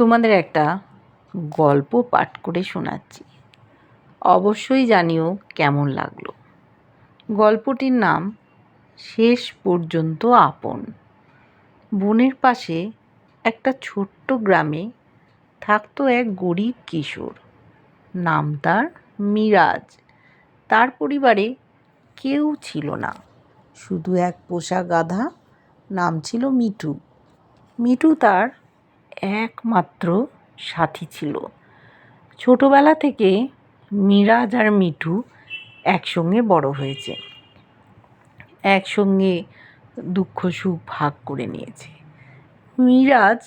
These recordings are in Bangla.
তোমাদের একটা গল্প পাঠ করে শোনাচ্ছি। অবশ্যই জানিও কেমন লাগল। গল্পটির নাম, শেষ পর্যন্ত আপন। বনের পাশে একটা ছোট্ট গ্রামে থাকতো এক গরিব কিশোর। নাম তার মিরাজ। তার পরিবারে কেউ ছিল না। শুধু এক পোষা গাধা, নাম ছিল মিঠু। মিঠু তার একমাত্র সাথী ছিল। ছোটবেলা থেকে মিরাজ আর মিঠু একসঙ্গে বড় হয়েছে। একসঙ্গে দুঃখ, সুখ ভাগ করে নিয়েছে। মিরাজ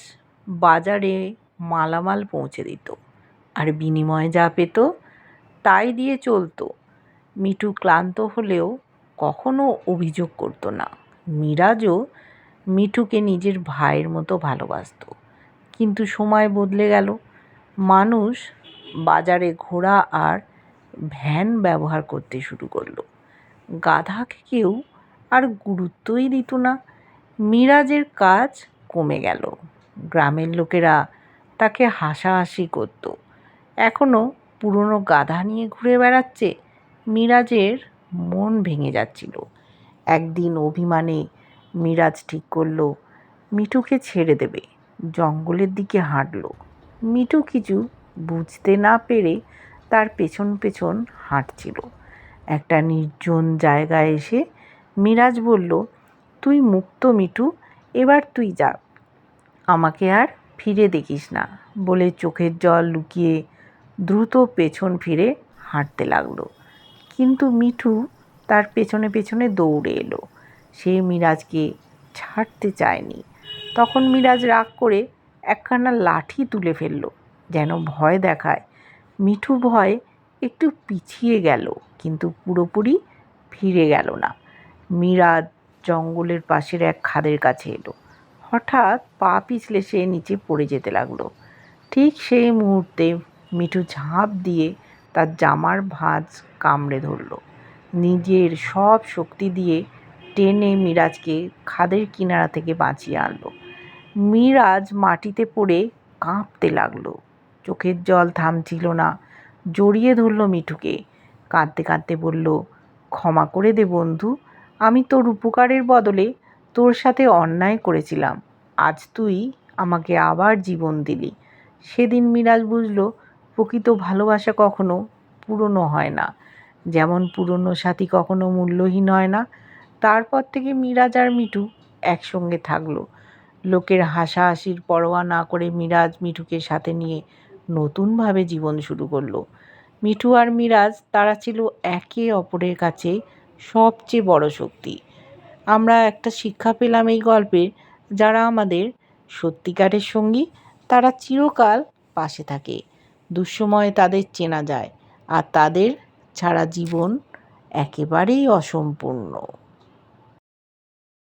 বাজারে মালামাল পৌঁছে দিত আর বিনিময়ে যা পেত তাই দিয়ে চলতো। মিঠু ক্লান্ত হলেও কখনো অভিযোগ করতো না। মিরাজও মিঠুকে নিজের ভাইয়ের মতো ভালোবাসতো। কিন্তু সময় বদলে গেল। মানুষ বাজারে ঘোড়া আর ভ্যান ব্যবহার করতে শুরু করল। গাধাকে কেউ আর গুরুত্বই দিত না। মিরাজের কাজ কমে গেল। গ্রামের লোকেরা তাকে হাসাহাসি করতো। এখনও পুরনো গাধা নিয়ে ঘুরে বেড়াচ্ছে। মিরাজের মন ভেঙে যাচ্ছিল। একদিন অভিমানে মিরাজ ঠিক করল, মিঠুকে ছেড়ে দেবে। জঙ্গলের দিকে হাঁটলো। মিঠু কিছু বুঝতে না পেরে তার পেছন পেছন হাঁটছিল। একটা নির্জন জায়গায় এসে মিরাজ বলল, তুই মুক্ত মিঠু, এবার তুই যা। আমাকে আর ফিরে দেখিস না। বলে চোখের জল লুকিয়ে দ্রুত পেছন ফিরে হাঁটতে লাগল। কিন্তু মিঠু তার পেছনে পেছনে দৌড়ে এলো। সে মিরাজকে ছাড়তে চায়নি। তখন মিরাজ রাগ করে একখানা লাঠি তুলে ফেলল, যেন ভয় দেখায়। মিঠু ভয় একটু পিছিয়ে গেল, কিন্তু পুরোপুরি ফিরে গেল না। মিরাজ জঙ্গলের পাশের এক খাদের কাছে এলো। হঠাৎ পা পিছলে সে নিচে পড়ে যেতে লাগল। ঠিক সেই মুহূর্তে মিঠু ঝাঁপ দিয়ে তার জামার ভাঁজ কামড়ে ধরলো। নিজের সব শক্তি দিয়ে টেনে মিরাজকে খাদের কিনারা থেকে বাঁচিয়ে আনলো। মিরাজ মাটিতে পড়ে কাঁপতে লাগল। চোখের জল থামছিল না। জড়িয়ে ধরলো মিঠুকে। কাঁদতে কাঁদতে বলল, ক্ষমা করে দে বন্ধু, আমি তোর উপকারের বদলে তোর সাথে অন্যায় করেছিলাম। আজ তুই আমাকে আবার জীবন দিলি। সেদিন মিরাজ বুঝলো, প্রকৃত ভালোবাসা কখনো পুরনো হয় না। যেমন পুরনো সাথী কখনো মূল্যহীন হয় না। তারপর থেকে মিরাজ আর মিঠু একসঙ্গে থাকল। লোকের হাসাহাসির পরোয়া না করে মিরাজ মিঠুকে সাথে নিয়ে নতুনভাবে জীবন শুরু করল। মিঠু আর মিরাজ, তারা ছিল একে অপরের কাছে সবচেয়ে বড় শক্তি। আমরা একটা শিক্ষা পেলাম এই গল্পে যারা আমাদের সত্যিকারের সঙ্গী, তারা চিরকাল পাশে থাকে। দুঃসময়ে তাদের চেনা যায়, আর তাদের ছাড়া জীবন একেবারেই অসম্পূর্ণ।